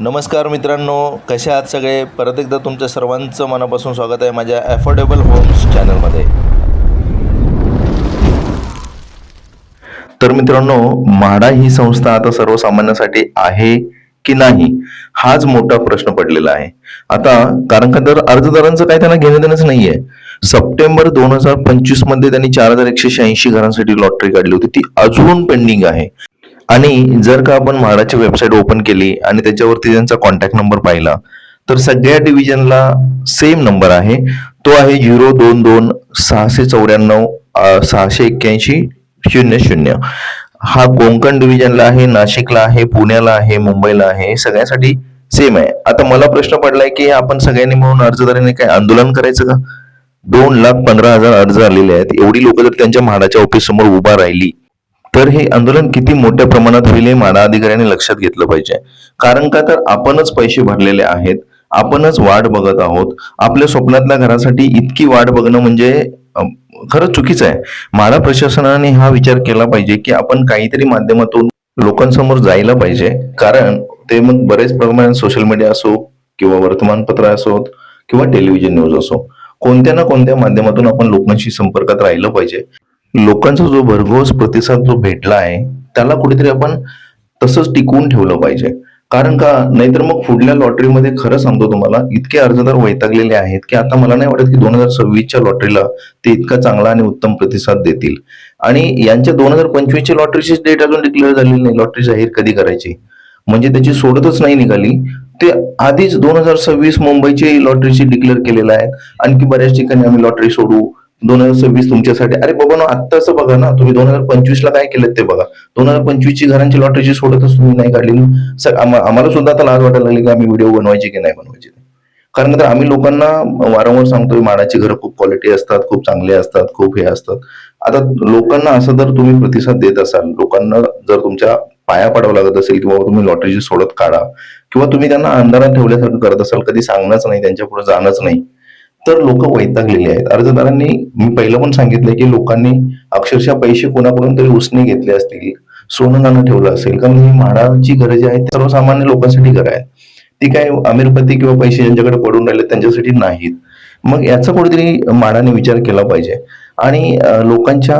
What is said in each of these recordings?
नमस्कार मित्रांनो कसे आहात सगळे? परत एकदा तुमच्या सर्वांचं मनापासून स्वागत आहे माझ्या ॲफोर्डेबल होम्स चॅनलमध्ये तर मित्रांनो म्हाडा ही संस्था आता सर्वसामान्यांसाठी आहे की नाही हाच मोठा प्रश्न पडलेला आहे. आता कारण का तर अर्जदारांचं काय त्यांना घेणं देणंच नाहीये. सप्टेंबर दोन हजार पंचवीसमध्ये त्यांनी चार हजार एकशे शहाऐंशी घरांसाठी लॉटरी काढली होती. ती अजून पेंडिंग आहे. आणि जर का आपण म्हाडाची वेबसाईट ओपन केली आणि त्याच्यावरती त्यांचा कॉन्टॅक्ट नंबर पाहिला तर सगळ्या डिव्हिजनला सेम नंबर आहे. तो आहे झिरो दोन दोन सहाशे चौऱ्याण्णव सहाशे एक्क्याऐंशी शून्य शून्य. हा कोंकण डिव्हिजनला आहे नाशिकला आहे पुण्याला आहे मुंबईला आहे सगळ्यासाठी सेम आहे. आता मला प्रश्न पडलाय की आपण सगळ्यांनी मिळून अर्जदाराने काय आंदोलन करायचं का? दोन लाख पंधरा हजार अर्ज आलेले आहेत. एवढी लोक जर त्यांच्या म्हाडाच्या ऑफिस समोर उभा राहिली तर हे आंदोलन किती मोठ्या प्रमाणात होईल हे म्हाडा अधिकाऱ्यांनी लक्षात घेतलं पाहिजे. कारण का तर आपणच पैसे भरलेले आहेत आपणच वाट बघत आहोत. आपल्या स्वप्नातल्या घरासाठी इतकी वाट बघणं म्हणजे खरंच चुकीचं आहे. म्हाडा प्रशासनाने हा विचार केला पाहिजे की आपण काहीतरी माध्यमातून लोकांसमोर जायला पाहिजे. कारण ते मग बरेच प्रमाणात सोशल मीडिया असो किंवा वर्तमानपत्र असोत किंवा टेलिव्हिजन न्यूज असो कोणत्या ना कोणत्या माध्यमातून आपण लोकांशी संपर्कात राहिलं पाहिजे. लोकांचा जो भरघोस प्रतिसाद जो भेटला आहे त्याला कुठेतरी आपण तसंच टिकवून ठेवलं पाहिजे. कारण का नाहीतर मग पुढल्या लॉटरीमध्ये खरं सांगतो तुम्हाला इतके अर्जदार वैतागलेले आहेत की आता मला नाही वाटत की दोन हजार सव्वीसच्या लॉटरीला ते इतका चांगला आणि उत्तम प्रतिसाद देतील. आणि यांच्या दोन हजार पंचवीसच्या लॉटरीची डेट अजून डिक्लेअर झालेली नाही लॉटरी जाहीर कधी करायची? म्हणजे त्याची सोडतच नाही निघाली. ते आधीच दोन हजार सव्वीस मुंबईची लॉटरीची डिक्लेअर केलेलं आहे. आणखी बऱ्याच ठिकाणी आम्ही लॉटरी सोडू दोन हजार सव्वीस तुमच्यासाठी. अरे बाबा ना आत्ता असं बघा ना तुम्ही दोन हजार पंचवीस ला काय केलं ते बघा. दोन हजार पंचवीस ची घरांची लॉटरीची सोडतच तुम्ही नाही काढली. सर आम्हाला सुद्धा आता लाज वाटायला लागली की आम्ही व्हिडिओ बनवायचे की नाही बनवायचे. कारण तर आम्ही लोकांना वारंवार सांगतोय माडाची घरं खूप क्वालिटी असतात खूप चांगले असतात खूप हे असतात. आता लोकांना असं जर तुम्ही प्रतिसाद देत असाल लोकांना जर तुमच्या पाया पडावं लागत असेल किंवा तुम्ही लॉटरीची सोडत काढा किंवा तुम्ही त्यांना अंधारात ठेवल्यासारखं करत असाल कधी सांगणंच नाही त्यांच्या पुढे जाणंच नाही तर लोक वैतागलेली आहेत. अर्जदारांनी मी पहिलं पण सांगितलंय की लोकांनी अक्षरशः पैसे कोणाकडून तरी उसने घेतले असतील सोनं नाणं ठेवलं असेल. कारण ही म्हाडाची घरं जी आहेत सर्वसामान्य लोकांसाठी घरं आहेत ती काय अमीरपती किंवा पैसे ज्यांच्याकडे पडून राहिले त्यांच्यासाठी नाहीत. मग याचा कुठेतरी माडाने विचार केला पाहिजे. आणि लोकांच्या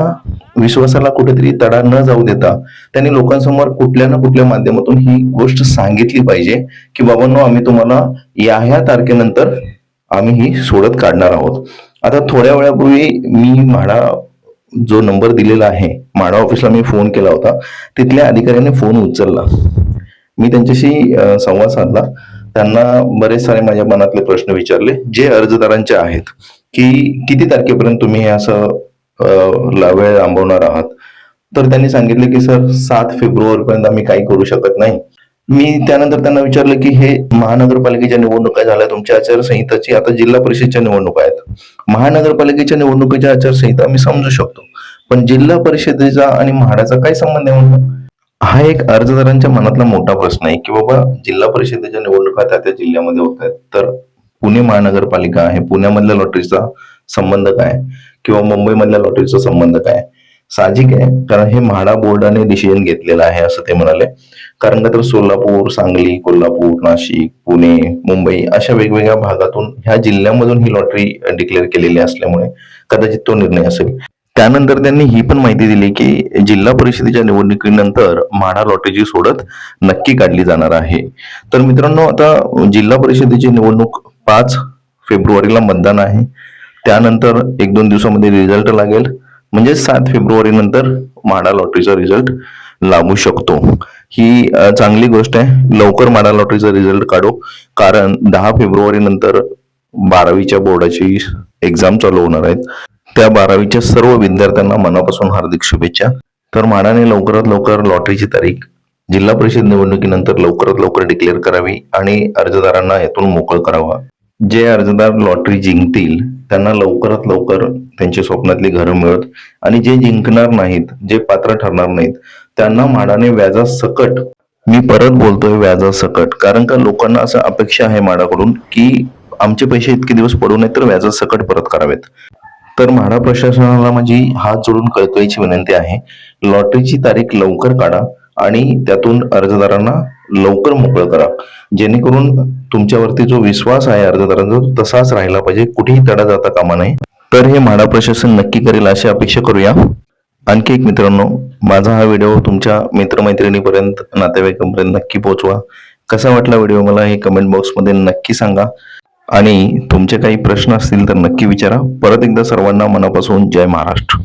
विश्वासाला कुठेतरी तडा न जाऊ देता त्यांनी लोकांसमोर कुठल्या ना कुठल्या माध्यमातून ही गोष्ट सांगितली पाहिजे की बाबांनो आम्ही तुम्हाला या ह्या तारखेनंतर आम्ही ही सोडत काढणार आहोत. आता थोड्या वेळापूर्वी मी म्हाडा जो नंबर दिलेला आहे म्हाडा ऑफिसला मी फोन केला होता. तिथल्या अधिकाऱ्याने फोन उचलला. मी त्यांच्याशी संवाद साधला. त्यांना बरेच सारे माझ्या मनातले प्रश्न विचारले जे अर्जदारांचे आहेत की किती तारखेपर्यंत तुम्ही हे असं वेळ लांबवणार आहात? तर त्यांनी सांगितले की सर सात फेब्रुवारी पर्यंत आम्ही काही करू शकत नाही. मी त्यानंतर त्यांना विचारलं की हे महानगरपालिकेच्या निवडणुका झाल्या तुमच्या आचारसंहिताची आता जिल्हा परिषदच्या निवडणुका आहेत. महानगरपालिकेच्या निवडणुकीच्या आचारसंहिता मी समजू शकतो पण जिल्हा परिषदेचा आणि म्हाडाचा काय संबंध आहे म्हणून? हा एक अर्जदारांच्या मनातला मोठा प्रश्न आहे की बाबा जिल्हा परिषदेच्या निवडणुका त्या त्या जिल्ह्यामध्ये होत आहेत. तर पुणे महानगरपालिका आहे पुण्यामधल्या लॉटरीचा संबंध काय? किंवा मुंबईमधल्या लॉटरीचा संबंध काय? साहजिक आहे. कारण हे म्हाडा बोर्डाने डिसिजन घेतलेलं आहे असं ते म्हणाले. कारण का तर सोलापूर सांगली कोल्हापूर नाशिक पुणे मुंबई अशा वेगवेगळ्या भागातून ह्या जिल्ह्यामधून ही लॉटरी डिक्लेअर केलेली असल्यामुळे कदाचित तो निर्णय असेल. त्यानंतर त्यांनी ही पण माहिती दिली की जिल्हा परिषदेच्या निवडणुकीनंतर म्हाडा लॉटरीची सोडत नक्की काढली जाणार आहे. तर मित्रांनो आता जिल्हा परिषदेची निवडणूक पाच फेब्रुवारीला मतदान आहे. त्यानंतर एक दोन दिवसामध्ये रिझल्ट लागेल. म्हणजे सात फेब्रुवारी नंतर म्हाडा लॉटरीचा रिझल्ट लागू शकतो. ही चांगली गोष्ट आहे. लवकर म्हाडा लॉटरीचा रिझल्ट काढू. कारण दहा फेब्रुवारी नंतर बारावीच्या बोर्डाची एक्झाम चालू होणार आहेत. त्या बारावीच्या सर्व विद्यार्थ्यांना मनापासून हार्दिक शुभेच्छा. तर म्हाडाने लवकरात लवकर लॉटरीची तारीख जिल्हा परिषद निवडणुकीनंतर लवकरात लवकर डिक्लेअर करावी आणि अर्जदारांना यातून मोकळ करावा. जे अर्जदार लॉटरी जिंकतील त्यांना लवकरात लवकर त्यांची स्वप्नातली घरं मिळत आणि जे जिंकणार नाहीत जे पात्र ठरणार नाहीत त्यांना म्हाडाने व्याजा सकट मी परत बोलतोय व्याजा सकट कारण का लोकांना असं अपेक्षा आहे म्हाडाकडून की आमचे पैसे इतके दिवस पडू नयेत तर व्याजा सकट परत करावेत. तर म्हाडा प्रशासनाला माझी हात जोडून कळकळीची विनंती आहे. लॉटरीची तारीख लवकर काढा आणि त्यातून अर्जदारांना लवकर मोकळं करा. जेणेकरून तुमच्यावरती जो विश्वास आहे अर्जदारांचा तसाच राहिला पाहिजे. कुठेही तडा जाता कामा नये. तर हे म्हाडा प्रशासन नक्की करेल अशी अपेक्षा करूया. आणखी एक मित्रांनो माझा हा व्हिडिओ तुमच्या मित्रमैत्रिणीपर्यंत नातेवाईकांपर्यंत नक्की पोहोचवा. कसा वाटला व्हिडिओ मला हे कमेंट बॉक्समध्ये नक्की सांगा. आणि तुमचे काही प्रश्न असतील तर नक्की विचारा. परत एकदा सर्वांना मनापासून जय महाराष्ट्र.